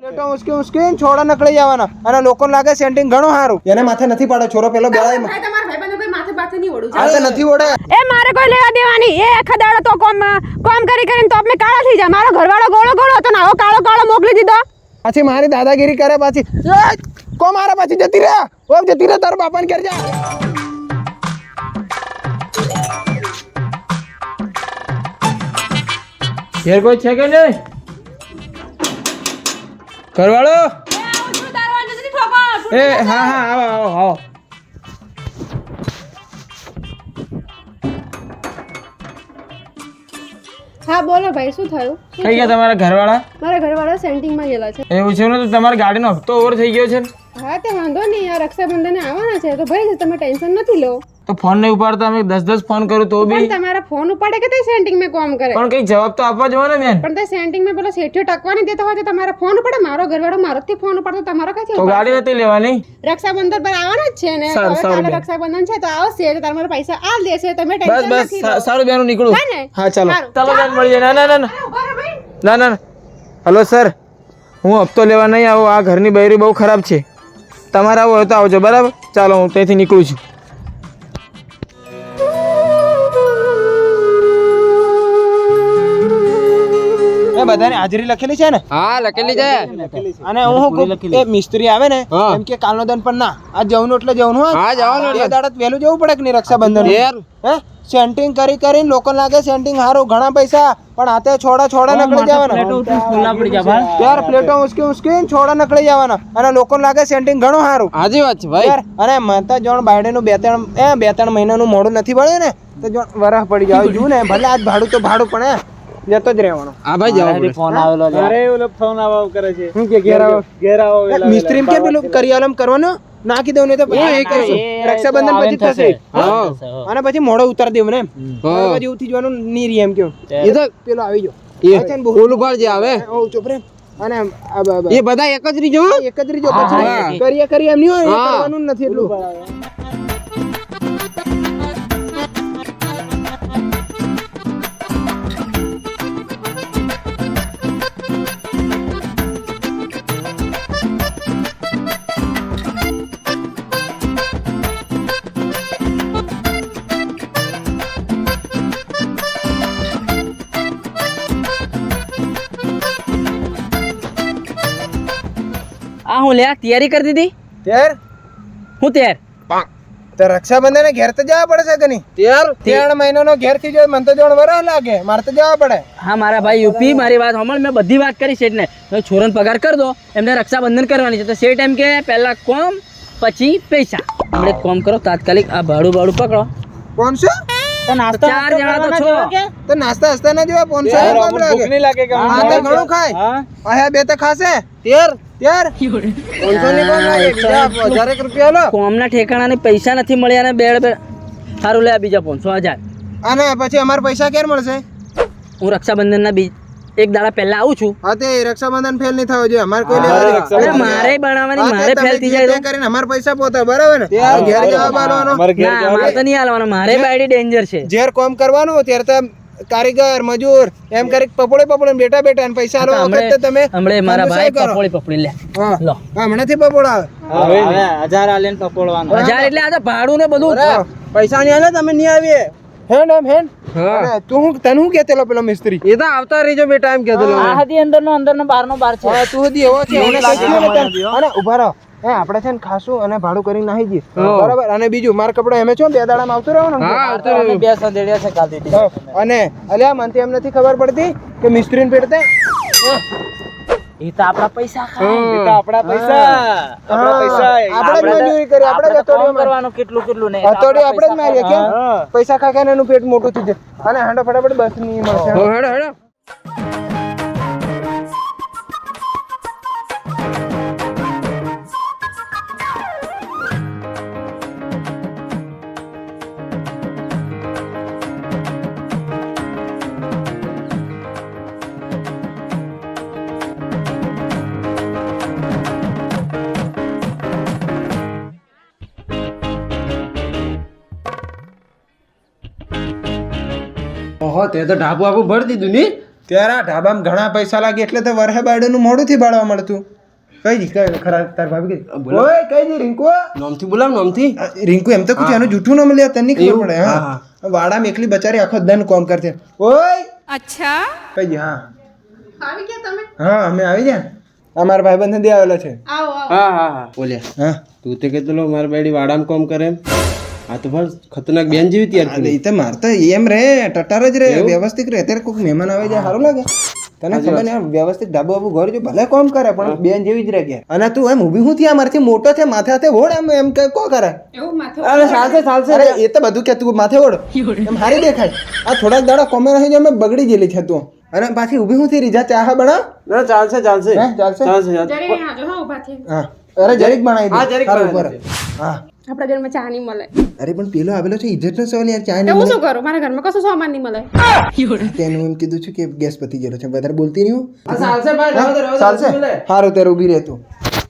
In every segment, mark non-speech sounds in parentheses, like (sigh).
પ્લેટો ઉસકી ઉસકીને છોડા નકળી જવાના. અને લોકોને લાગે સેન્ટિંગ ઘણું સારું. એને માથે નથી પાડો છોરો પેલો બેળાય ભાઈ તમારા ભાઈબંધો કોઈ માથે બાથે નહીં ઓળું આ તો નથી ઓડે એ મારે કોઈ લેવા દેવાની? એ આખા દાડો તો કોમ કોમ કરી કરીને તો મેં કાળા થઈ જાય. મારો ઘરવાળો ગોળો ગોળો હતો ને આવો કાળો કાળો મોકલી દીધો. પછી મારી દાદાગીરી કરે પાછી. કો મારા પાછી જતી રહે? ઓ જતી રહે તારો બાપાને ઘેર જા. ઘેર કોઈ છે કે નહીં? કરવાળો એ હા હા આવો આવો આવો. હા બોલો ભાઈ શું થયું? કઈ ગયા તમારા ઘરવાળા? મારા ઘરવાળા સેન્ટિંગમાં ગયેલા છે. એવું છે ને તો તમારી ગાડીનો હપ્તો ઓવર થઈ ગયો છે ને? હા તે વાંધો નહીં આ રક્ષાબંધને આવવાના છે. તો ભાઈ તમે ટેન્શન નથી લો. તો ફોન નહીં ઉપાડતા અમે દસ દસ ફોન કરું તો બી. પણ તમારા ફોન ઉપાડે કે તે સેન્ટિંગ મેં કોમ કરે? પણ કઈ જવાબ તો આપવા જવાનો ને બેન. પણ તે સેન્ટિંગ મેં પેલો શેઠિયો ટકવાની દેતો હોય તો તમારા ફોન ઉપાડે? મારો ઘરવાળો મારોથી ફોન ઉપાડતો તમારો ક્યાંથી તો ગાડી નથી લેવાની? રક્ષાબંધન પર આવવાના જ છે ને? હવે કાલે રક્ષાબંધન છે તો આવશે તો તમારા પૈસા આ દેશે તમે ટેન્શન બસ બસ સારું બેન હું નીકળું. હા ચાલો. ચાલો બેન મળી જાય ના ના. ના ના ના. Hello sir. હું હપ્તો લેવા નહીં આવું. આ ઘરની બૈરી બહુ ખરાબ છે. તમારે આવો હોય તો આવજો બરાબર? ચાલો હું ત્યાંથી નીકળું છું. બધાની હાજરી લખેલી છે ને? હા લખેલી છે. અને હું શું કહું, એ મિસ્ત્રી આવે ને એમ કે કાલનો દન પણ ના. આ જવનું એટલે જવનું હા. હા, જવાનું એટલે. એ દાડત વહેલું જવું પડે કે નહીં રક્ષાબંધન? યાર. હે? સેન્ટિંગ કરી કરીને લોકો લાગે સેન્ટિંગ હારું ઘણા પૈસા પણ આતે છોડા છોડા નકળી જવાના. યાર પ્લેટો ઉસકી ઉસકી છોડા નકળી જવાના. અને લોકો લાગે સેન્ટિંગ ઘણું સારું હાજી વાત છે ભાઈ. યાર અને માતા જોણ બાયડે નું બે ત્રણ એ બે ત્રણ મહિનાનું મોડું નથી પડ્યું ને તો જોણ વરહ પડી જાય જુ ને ભલે આજ ભાડું તો ભાડું પણ હે. જતો જ રહેવાનો. હા ભાઈ જવા પડે. હું? કે ઘેર આવો? મિસ્ત્રી કે પેલું કરિયાલમ કરવાનો? નાખી દઉં ને તો પછી એ કરશું. રક્ષાબંધન પછી થશે. અને પછી મોડો ઉતાર દેવું ને પછી ઉઠી જવાનું ની રહી એમ કયો. એ તો પેલો આવી ગયો. છે ઓલું ભાળ જે આવે? ઓ ચૂપ રે અને એ બધા એક જ રીજો એક જ રીજો. પછી કરીએ કરીએ એમ નહીં હોય કરવાનું નથી એટલું. હું લે તૈયારી કરી દીધી? ત્યાર? હું તૈયાર. તો રક્ષાબંધન ઘેર તો જવા પડે છે કે નહીં? ત્યાર? ત્રણ મહિનાનો ઘેરથી જાય મને તો જોણ વરસ લાગે મારે તો જવા પડે. હા મારા ભાઈ યુપી મારી વાત હમણાં મેં બધી વાત કરી શેઠને. તો છોરાને પગાર કરી દો એમને રક્ષાબંધન કરવાની છે. તો શેઠ એમ કે પહેલા કોમ પછી પૈસા. આપણે કોમ કરો તાત્કાલિક આ ભાડું ભાડું પકડો. કોણ છે તો ચાર જણા તો છો. તો નાસ્તા હસ્તા ના જેવા પોનસો નહીં લાગે હા તો ઘણું ખાય. હા. બે તો ખાશે. ત્યાર? ત્યાર પોનસો ની કોણ લાગે બીજા હજાર એક રૂપિયા લો. કોમના ઠેકાણાને પૈસા નથી મળ્યા ને બેડ બેડ સારું લે બીજા પાંચસો હજાર. અને પછી અમારે પૈસા ક્યારે મળશે? હું રક્ષાબંધનના બીજ એક દાડા પહેલા આવું છું. હા તે રક્ષાબંધન ફેલ નહીં થવો જોઈએ. અમારે કોઈ લેવા મારે બનાવવાની મારે ફેલ થઈ જાય કરીને અમારે પૈસા પોતા બરાબર ને? ઘેર જવાબ આલવાનો. મારે તો નહીં હાલવાનો મારે બાયડી ડેન્જર છે. જ્યારે કોમ કરવાનું ત્યારે તો કારીગર મજૂર એમ કરી પપોળે પપોળે બેટા બેટા અને પૈસા લો વખતે તમે હમણે મારા ભાઈ પપોળી પપોળી લે. લો. હમણાંથી પપોળા આવે. હજાર એટલે આ તો ભાડું ને બધું. પૈસા નહીં આલે તમે નહીં આવીએ. હેન એમ હેન અરે, તું હું તને હું કેતેલો પેલો મિસ્ત્રી? એ તો આવતા રહીજો બેટા એમ કહેતો આહાથી અંદરનો અંદરનો બહારનો બહાર છે. તું હદી એવો છે ને? અને ઊભા રહો. એ આપણે છે ને ખાશું અને ભાડું કરીને નાહી જઈએ. બરાબર? અને બીજું મારા કપડા એમે છો બે દાડામાં આવતું રહેવાનું? હા આવતો રહ્યો. બે સંદેડિયા છે કાલ દીધી. અને અલ્યા મનથી એમ નથી ખબર પડતી કે મિસ્ત્રીને પેટતે એ તો આપણા પૈસા આપણા પૈસા. આપણા પૈસા. આપણે જ મજૂરી કરી આપણે જ કરવાનું કેટલું કેટલું નહીં. હથોડીઓ આપણે જ મારીએ કેમ? પૈસા ખાય કે એનું પેટ મોટું થઈ જાય. અને હાંડો ફટાફટ બસની મળશે હેડો હેડો. ઓહો તે તો ઢાબુ આપું ભરી દીધું ની? ત્યારે આ ઢાબામાં ઘણા પૈસા લાગે એટલે તો વરહે બાયડેનું મોડુંથી બાળવા મળતું. કઈ દી કઈ ખરા તાર ભાભી કઈ ઓય કઈ દી રિંકુ? નોમથી બોલાવ નોમથી. રિંકુ એમ તો કુછ એનું જૂઠું ન લે તને નહીં ખબર પડે હા. વાડામાં એકલી બચારી આખો દન કોમ કરતી. ઓય! અચ્છા. કઈ હા. આવી ગયા તમે? હા અમે આવી ગયા. અમારા ભાઈબંધ દે આવેલો છે. આવો આવો. હા હા હા. બોલ્યા. હા. તું તે કહેતો લો મારા બેડી વાડામાં કોમ કરે એમ. આ તો પણ ખતરનાક બેન જેવી તૈયાર કરી. એ તો માર તો એમ રે ટટાર જ રે વ્યવસ્થિત રે. અત્યારે કોઈક મહેમાન આવે જાય સારું લાગે. તને ખબર ને વ્યવસ્થિત ડાબુ બાબુ ઘર જો ભલે કોમ કરે પણ બેન જેવી જ રહે કે અને તું એમ ઊભી હું થયા મારથી મોટો છે માથે હાથે ઓઢ એમ એમ કે કો કરે? એવું માથું અરે ચાલશે ચાલશે અરે એ તો બધું કે તું માથે ઓઢ એમ હારી દેખાય. આ થોડાક દાડા કોમે રહી જો મેં બગડી ગયેલી છે તું. અને પાછી ઊભી હું થી રીજા ચાહ બના. ના ચાલશે ચાલશે. ચાલશે? ચાલશે હા હા અરે જરીક બનાવી હા, દે જરીક બનાવી ઉપર હા. આપણા ઘરમાં ચા નહીં મળે. અરે પણ પેલો આવેલો છે ઇજ્જત નો સવાલ યાર ચા તો નહીં હું શું કરું? મારા ઘરમાં કશું સામાન નહીં મળે. તેનું એમ કીધું છું કે ગેસ પતી ગયેલો છે. વધારે બોલતી નહીં હું. ચાલશે ભાઈ રહેવા દે, રહેવા દે, ચાલશે. સારું ત્યારે ઊભી રહેતો.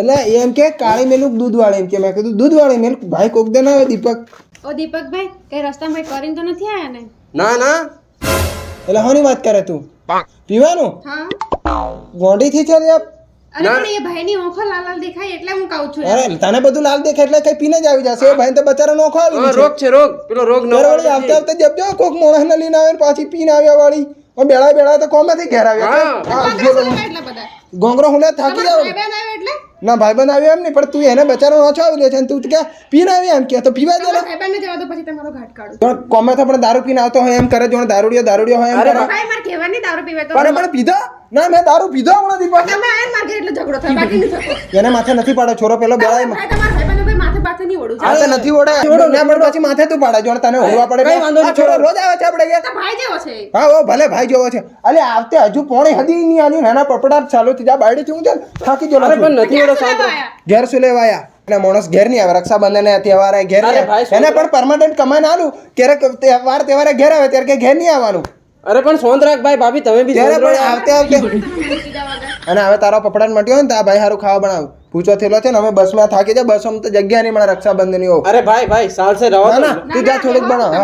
એટલે એ એમ કે કાળી મેલું દૂધ વાળી? એમ કે મેં કીધું દૂધ વાળી મેલ ભાઈ કોક દે ના આવે દીપક. ઓ દીપકભાઈ કઈ રસ્તામાં કઈ કરીને તો નથી આયા ને? ના ના. એટલે હોની વાત કરે તું. પીવાનું? હા. ગોંડી થી છે લે આપ. અરે પણ એ ભાઈની ઓંખો લાલ લાલ દેખાય એટલે હું કહું છું અરે તને બધું લાલ દેખાય એટલે કઈ પીને જ આવી જશે. એ ભાઈ તો બચારા નોખો આવી રોગ છે રોગ. પેલો રોગ ન આવતા આવતા જબ જો કોક લઈને આવે પાછી પીને આવ્યા વાળી. બેડા બેળા તો કોમાંથી ઘેર આવ્યા ગોંગરો હું થાકી જાવ એટલે? ના ભાઈબંધ આવ્યો એમ નહીં પણ તું એને બચારો ઓછો આવી લે છે તું કે પીને આવી એમ કે તો પીવા દે ને. ભાઈ બેન જવા દો પછી તમારો ઘાટ કાઢો. પણ કોમે તો પણ દારૂ પીને આવતો હોય એમ કરે જો દારૂડિયો દારૂડિયો હોય એમ કરે. ભાઈ માર કહેવાની દારૂ પીવે તો. પણ પણ પીધો? ના મેં દારૂ પીધો હમણાં દીપક તમે આયા માર એટલે ઝઘડો થાય બાકી નહીં થતો. એને માથે નથી પાડે છોરો પેલો બેળા ભાઈ તમારા ભાઈ કોઈ માથે પાથે નહીં ઓળું આ તો નથી ઓડે ના પણ પછી માથે તું પાડે. જો તને ઓળવા પડે કઈ વાંધો આ છોરો રોજ આવે છે આપણે ઘેર. તો ભાઈ જેવો છે. હા ઓ ભલે ભાઈ જોવો છે. અલે આવતે હજુ પોણી હદી નહીં આની નાના પપડાટ ચાલુ થઈ જા બાયડી છું છે થાકી ગયો અરે પણ નથી શાંત? ઘેર શું લેવા એટલે માણસ ઘેર નહીં આવે રક્ષાબંધન તહેવારે ઘેર. એને પણ પરમાનન્ટ કમાઈને આલું. ક્યારેક તહેવાર તહેવારે ઘેર આવે ત્યારે કે ઘેર નહીં આવવાનું. અરે પણ શોંત રાખ ભાઈ ભાભી તમે બી આવતે આવતે. (laughs) અને હવે તારા પપડા મટ્યો હોય ને તો ભાઈ સારું ખાવા બનાવ. પૂછો થયેલો છે ને અમે બસમાં થાકી જાય બસમાં તો જગ્યા નહીં મળે રક્ષાબંધનની અરે ભાઈ ભાઈ ચાલશે રહો ના તું જા થોડુંક બનાવ જો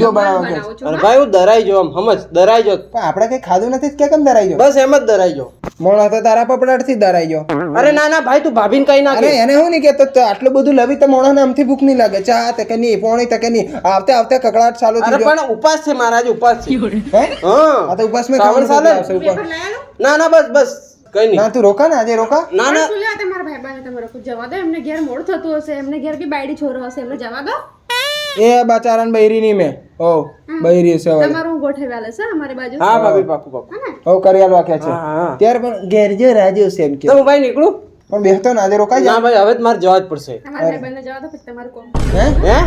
જમવાનું બનાવો. અરે ભાઈ હું દરાઈ જો આમ સમજ દરાઈ જો પણ આપણે કઈ ખાધું નથી કે કેમ દરાઈ જો બસ એમ જ દરાઈ જો મોણા તો તારા પપડાટથી ડરાઈ ગયો અરે ના ના ભાઈ તું ભાભીને કઈ ના અરે એને હું નહીં કેતો તો આટલું બધું લવી તો મોણો આમથી ભૂખ નહીં લાગે. ચા તકે નહીં પોણી તકે નહીં. આવતે આવતે કકડાટ ચાલુ થઈ ગયો. પણ ઉપાસ છે મહારાજ ઉપાસ છે. હે? હા. તો ઉપવાસ મેં ખાવાનું આલો? ના ના બસ બસ. કઈ નહીં. ના તું રોકા ને આજે રોકા? ના ના. શું લેવા તમારા ભાઈબંધને તમે રોકો? જવા દો એમને ઘેર મોડ થતું હશે. એમને ઘેર બી બાયડી છોરો હશે. એમને જવા દો. એ બચારાને બૈરી ની મે. ઓ બૈરી છે હવે. તમારું ગોઠવ્યા છે અમારી બાજુ. હા ભાભી પાકું પાકું. ઓ કરિયાલ વાક્યા છે. હા પણ ઘેર જો રાજો છે એમ કે. તો ભાઈ નીકળું. પણ બેહતો ના આજે રોકાઈ ના ભાઈ હવે જ મારે જવા જ પડશે. તમારા ભાઈબંધને જવા દો પછી તમારું કોમ. હે? હે?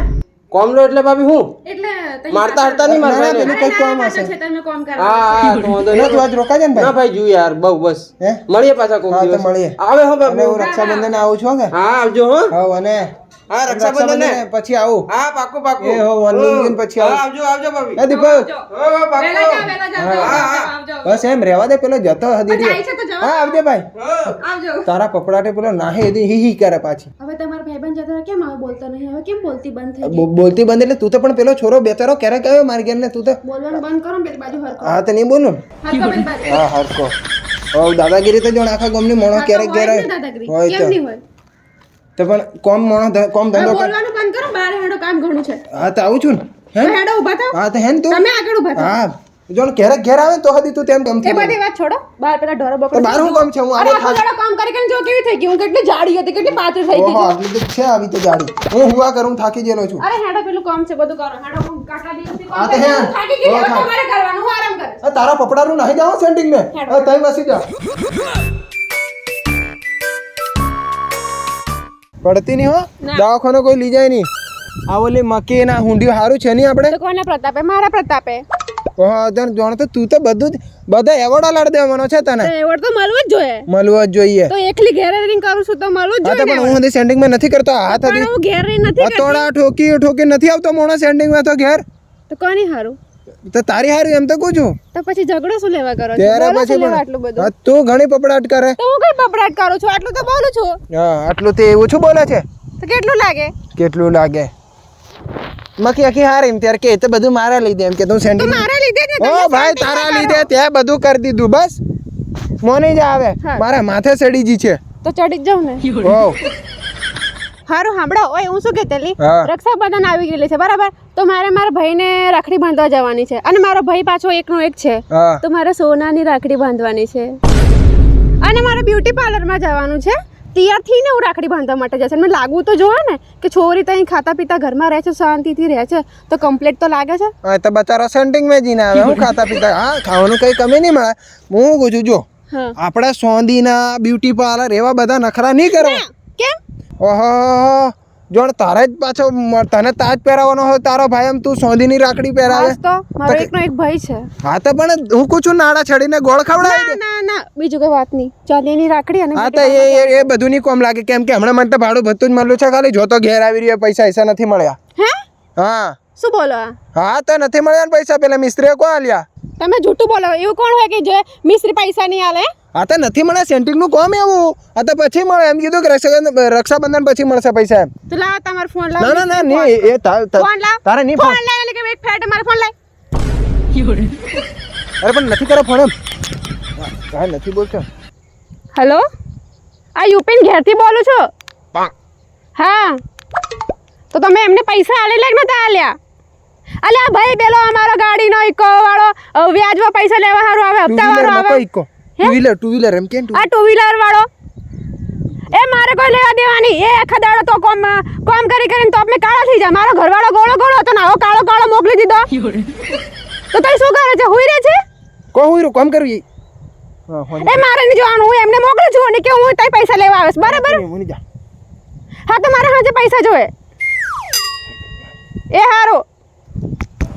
કોમ લો એટલે ભાભી હું? એટલે મારતા હરતા નહીં ના, ના, મારતા પેલું કઈ ના, કામ હશે? છે તમે કોમ કરો હા હા તો વાંધો ના નહીં. તું આજ રોકાઈ જાય ને ના ભાઈ? ભાઈ જોયું યાર બહુ બસ. હે? મળીએ પાછા કોક દિવસ. મળીએ. આવે હો અને હું રક્ષાબંધન આવું છું હો કે? હા આવજો હો. હા અને હા રક્ષાબંધન ને. પછી આવું. હા પાકું પાકું. એ હો, વનલિંગ પછી હા, આવું. આવજો આવજો ભાભી. એ દીપક હો, પાકું. જા જા આવજો. બસ એમ રહેવા દે પેલો જતો હદી જાય છે તો જવા હા આવજે ભાઈ. આવજો. તારા પપડાટે પેલો નાહે હી હી કરે પાછી. હવે તમારા ભાઈબંધ જતા કેમ હવે બોલતો નહીં? હવે કેમ બોલતી બંધ થઈ ગઈ? બોલતી બંધ એટલે તું તો પણ પેલો છોરો બેચારો ક્યારેક આવ્યો માર ઘેર ને તું તો બોલવાનું બંધ કરો પેલી બાજુ હરકો હા તો નહીં બોલું? હા હરકો હવ દાદાગીરી તો જોણ આખા ગામની મોણો ક્યારેક ઘેર હોય તો. તો પણ કોમ મોણો કોમ ધંધો બોલવાનું બંધ કરો બહાર હેડો કામ ઘણું છે. હા તો આવું છું ને. હેડો ઊભા થાવ હા તો હેન તું. તમે આગળ ઊભા થાવ હા. જોણ ક્યારેક ઘેર આવે તો હદી તું તેમ એ ગમતી બધી વાત છોડો. બહાર પેલા ઢોરો બકરો બહાર હું કામ છે હું આરે આખો કામ કરી કરીને જો કેવી થઈ ગઈ? હું કેટલી જાડી હતી કેટલી પાતળી થઈ ગઈ ઓહો આટલી તો છે આવી તો જાડી. હું હુવા કરું થાકી ગયેલો છું. અરે હેડો પેલું કામ છે બધું કરો. હેડો હું કાકા દિવસથી કામ થાકી ગઈ હવે તમારે કરવાનું હું આરામ કરે તારા પપડાનું નહીં જાવ સેન્ટિંગ ને તઈ બસી જા. પડતી નહીં હો. દવાખાનો કોઈ લઈ જાય નહીં. આ ઓલી મકી ના હુંડિયું સારું છે નહીં આપણે? કોના પ્રતાપે? મારા પ્રતાપે. ઓહો તને જાણ તો તું તો બધું બધા એવોર્ડ લાડ દેવાનો છે તને. એવોર્ડ તો મળવો જ જોઈએ. મળવો જ જોઈએ. તો એકલી ઘેર રહીને કરું છું તો મળવો જ જોઈએ પણ હું હજી સેન્ડિંગમાં નથી કરતો. હાથ હતી હું ઘેર રહીને નથી કરતો. તોડા ઠોકી ઠોકી નથી આવતો મોણો સેન્ડિંગમાં તો ઘેર. તો કોની હારું? તો તારી હારું એમ તો કહું છું. તો પછી ઝઘડો શું લેવા કરો છો? ત્યારે પછી આટલું બધું? તું ઘણી પપડાટ કરે. તો હું કઈ પપડાટ કરું છું? આટલું તો બોલું છું. હા આટલું તે ઓછું બોલે છે? તો કેટલું લાગે? કેટલું લાગે? મકી આખી હાર એમ ત્યારે કે એ તો બધું મારા લીધે એમ કે તું સેન્ટિંગ મારા લીધે ઓ ભાઈ તારા. લીધે ત્યાં બધું કરી દીધું બસ. મોની જ આવે. મારા માથે ચડી જી છે. તો ચડી જાવ ને? ઓ. હારું સાંભળો. ઓય હું શું કહેતેલી રક્ષાબંધન આવી ગયેલી છે બરાબર? તો મારે મારા ભાઈને રાખડી બાંધવા જવાની છે. અને મારો ભાઈ પાછો એકનો એક છે. તો મારે સોનાની રાખડી બાંધવાની છે. અને મારે બ્યુટી પાર્લરમાં જવાનું છે. તૈયાર ને હું રાખડી બાંધવા માટે જશે મને લાગવું તો જોવે ને કે છોરી તો અહીં ખાતા પીતા ઘરમાં રહે છે શાંતિથી રહે છે. તો કમ્પ્લીટ તો લાગે છે? હા તો બચારો સેન્ટિંગ મેં જીને આવે. હું ખાતા પીતા હા ખાવાનું કંઈ કમી નહીં મળે. હું કહું છું જો આપણા સોંદીના બ્યુટી પાર્લર એવા બધા નખરા નહીં કરો કેમ? ઓહો જોણ તારે જ પાછો તને તાજ પહેરાવવાનો હોય તારો ભાઈ એમ તું સોંધીની રાખડી પહેરાવે. તો મારો એકનો એક ભાઈ છે. હા તો પણ હું કહું છું નાડા છડીને ગોળ ખવડાવી ના દે. ના ના બીજું કઈ વાત નહીં. ચાંદીની રાખડી અને હા તો એ એ- બધું નહીં કોમ લાગે કેમ કે હમણાં મને તો ભાડું ભત્તું જ મળ્યું છે ખાલી. જો તો ઘેર આવી રહ્યો પૈસા એસા નથી મળ્યા. હે? હા. શું બોલો હા તો નથી મળ્યા ને પૈસા પેલા મિસ્ત્રીએ કોણ આલ્યા? તમે જૂઠું બોલો. એવું કોણ હોય કે જે મિસ્ત્રી પૈસા નહીં આલે? હા તો નથી મળે સેન્ટિંગનું કોમ એવું? આ તો પછી મળે. એમ કીધું કે રક્ષાબંધન રક્ષાબંધન પછી મળશે પૈસા એમ. તો લાવ તમારો ફોન લાવ. ના ના ના નહીં એ ફોન લાવ. તારે નહીં ફોન લાવ એટલે કે એક ફેટ મારો ફોન લાવ. અરે પણ નથી કરો ફોન એમ. હા નથી બોલતો. હેલો? આ યુપીન ઘેરથી બોલું છો? હા. તો તમે એમને પૈસા આલેલા કે નતા આલ્યા? અલ્યા ભાઈ પેલો અમારો ગાડીનો ઇકો વાળો વ્યાજમાં પૈસા લેવા સારું આવે હપ્તા વાળો આવે. કોઈ કો ટુ વ્હીલર ટુ વ્હીલર એમ કેમ આ ટુ વ્હીલર વાળો? એ મારે કોઈ લેવા દેવાની? એ આખા દાડો તો કોમ કોમ કરી કરીને તો અમે કાળા થઈ જાય. મારો ઘરવાળો ગોળો ગોળો હતો ને આવો કાળો કાળો મોકલી દીધો. તો તઈ શું કરે છે? હુઈ રહે છે? કો હું કોમ કરવી? એ મારે નહીં જોવાનું હું એમને મોકલું છું ને કે હું તઈ પૈસા લેવા આવીશ. બરાબર? હા તો મારે હાજે પૈસા જોવે એ હારું.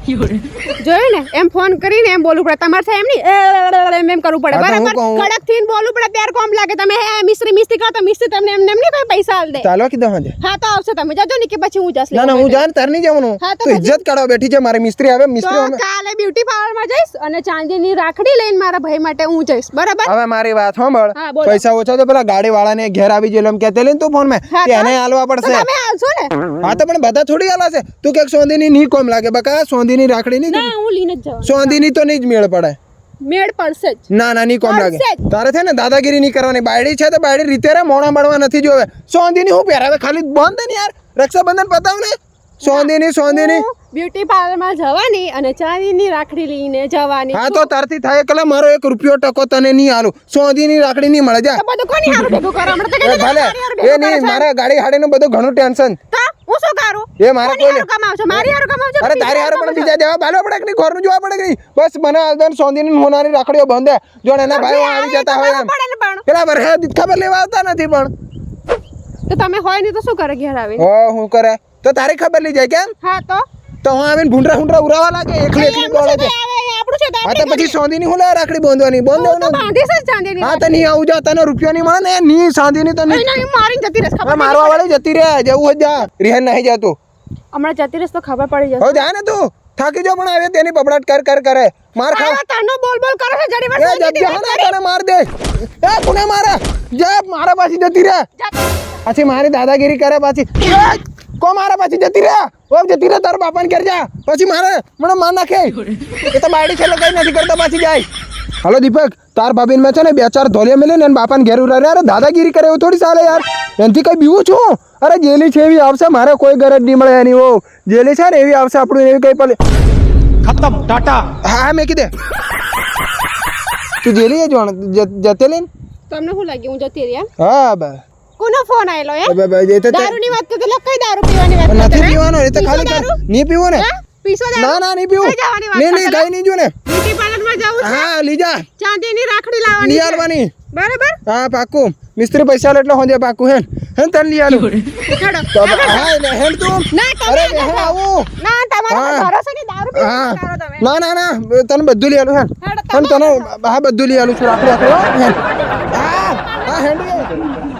(laughs) જોયું ને? એમ ફોન કરીને એમ બોલવું પડે. તમારે થાય એમ નહીં? એમ એમ કરવું પડે. તો બરાબર? કડક થઈને બોલવું પડે. ત્યારે કોમ લાગે. તમે હે મિસ્ત્રી મિસ્ત્રી કરો તો મિસ્ત્રી તમને એમ નહીં કોઈ પૈસા આલ દે. ચાલો કીધું હાજે. હા તો આવશે તમે. જજો ને કે પછી હું જશ ના ના હું જાણ તાર નહીં જવાનું. તો ઇજ્જત કાઢો બેઠી છે મારે મિસ્ત્રી આવે. મિસ્ત્રી કાલે બ્યુટી પાર્લરમાં જઈશ અને ચાંદીની રાખડી લઈને મારા ભાઈ માટે હું જઈશ. બરાબર? હવે મારી વાત સાંભળ. પૈસા ઓછા તો પેલા ગાડી વાળાને ઘેર આવી ગયેલો એમ કહેતે લઈને તું ફોનમાં. તો? એને હાલવા તો પડશે. તમે ને? હા તો પણ બધા થોડી આલા છે. તું કે સોંધીની નહીં કોમ લાગે બકા સોંધીની રાખડી ની ના હું લઈને જ જાઉં. સોંદીની તો નહીં જ મેળ પડે. મેળ પડશે જ. ના ના નહીં કોમ લાગે. તારે છે ને દાદાગીરી નહીં કરવાની. બાયડી છે તો બાયડી રીતે રે મોણા મળવા નથી જોવે. સોંધીની હું પહેરાવે? ખાલી બંધ ને યાર. રક્ષાબંધન પતાવ ને. સોંદીની સોંદીની બ્યુટી પાર્લરમાં જવાની અને ચાંદીની રાખડી લઈને જવાની હા તો તારથી થાય કલા મારો એક રૂપિયો ટકો તને નહીં આલું. સોંદીની રાખડી નહીં મળે જા. બધું કોની હારું ભેગું કરો? હમણાં તો ભલે. એ નહીં. મારા ગાડી હાડીનું બધું ઘણું ટેન્શન. તો હું શું કરું? એ મારે કોઈ કામ કમાવ છો મારી હારું કમાવ છો અરે તારી હારે પણ બીજા દેવા બાલો પડે કે ઘરનું જોવા પડે કે બસ મને આલદન સોંદીની હોનારી રાખડીઓ બંધે જો એના ભાઈઓ આવી જતા હોય એમ. પેલા વરહે ખબર લેવા આવતા નથી પણ. તો તમે હોય નહીં તો શું કરે ઘેર આવીને? ઓ હું કરે? તો તારી ખબર લઈ જાય કેમ? હા તો? તો હું આવીને ભૂંડરા ભૂંડરા ઉરાવા લાગે એકલી એકલી દોડે છે હા તો પછી સોંધી નહીં હું લે રાખડી બાંધવાની? બંધ હું તો જ નહીં આવું જા તને રૂપિયો નહીં મળે ને? નહીં સાંધીની તો નહીં. નહીં, નહીં, મારીને જતી રહેશે, મારવા વાળી જતી રહે જવું હોય જા. રિહાન નહીં જતું હમણાં જતી રહેશે તો ખબર પડી જશે. હો જા ને તું. થાકી જો પણ આવે તેની બબડાટ કર કર કરે. માર ખા. આવા બોલ બોલ કરો છે જડી વાર સોચી હા ને તને માર દે. એ કોને મારે? જે મારા પાછી જતી રહે. પછી મારી દાદાગીરી કરે પાછી. કો મારા પછી જતી રહ્યા ઓ જતી રહે તારા બાપાને ઘેર જા. પછી મારે મને માર નાખે. એ તો બાયડી છે કઈ નથી કરતા પાછી જાય. હાલો દીપક તાર ભાભીને મેં છે ને બે ચાર ધોલિયા મેલે ને એને બાપાને ઘેર ઉરા અરે દાદાગીરી કરે એવું થોડી ચાલે યાર. એનાથી કઈ બીવું છું? અરે જેલી છે એવી આવશે મારે કોઈ ગરજ નહીં મળે એની ઓ જેલી છે ને એવી આવશે આપણું એવી કઈ પલે ખતમ ટાટા. હા મેં કીધે. તું જેલી જ જોણ જતે લઈને? તમને શું લાગ્યું? હું જતી રહી હા બા કોનો ફોન આયલો તે- દારૂની વાત કરતો એટલે કઈ દારૂ પીવાની વાત નથી કરતો, હે? પીવાનો એ તો ખાલી નહીં પીવો ને? પીસો પીશો દારૂ? ના ના નહીં પીવું. નહીં નહીં કઈ નહીં જો ને. બ્યુટી પાર્લરમાં જાવું છે? હા લીજા ચાંદીની રાખડી લાવવાની લઈ. આવવાની બરાબર? હા પાકું. મિસ્ત્રી પૈસા એટલે હોજે પાકું હેન. હે તને લઈ આલું. તો હા ને હે તું. ના અરે હે આવું. ના તમારો ભરોસો ની દારૂ પીવા હા. તમે. ના ના ના તને બધું લઈ આલું હે હેડો, તને હા બધું લઈ આલું છું રાખડી રાખડી હો, હેન.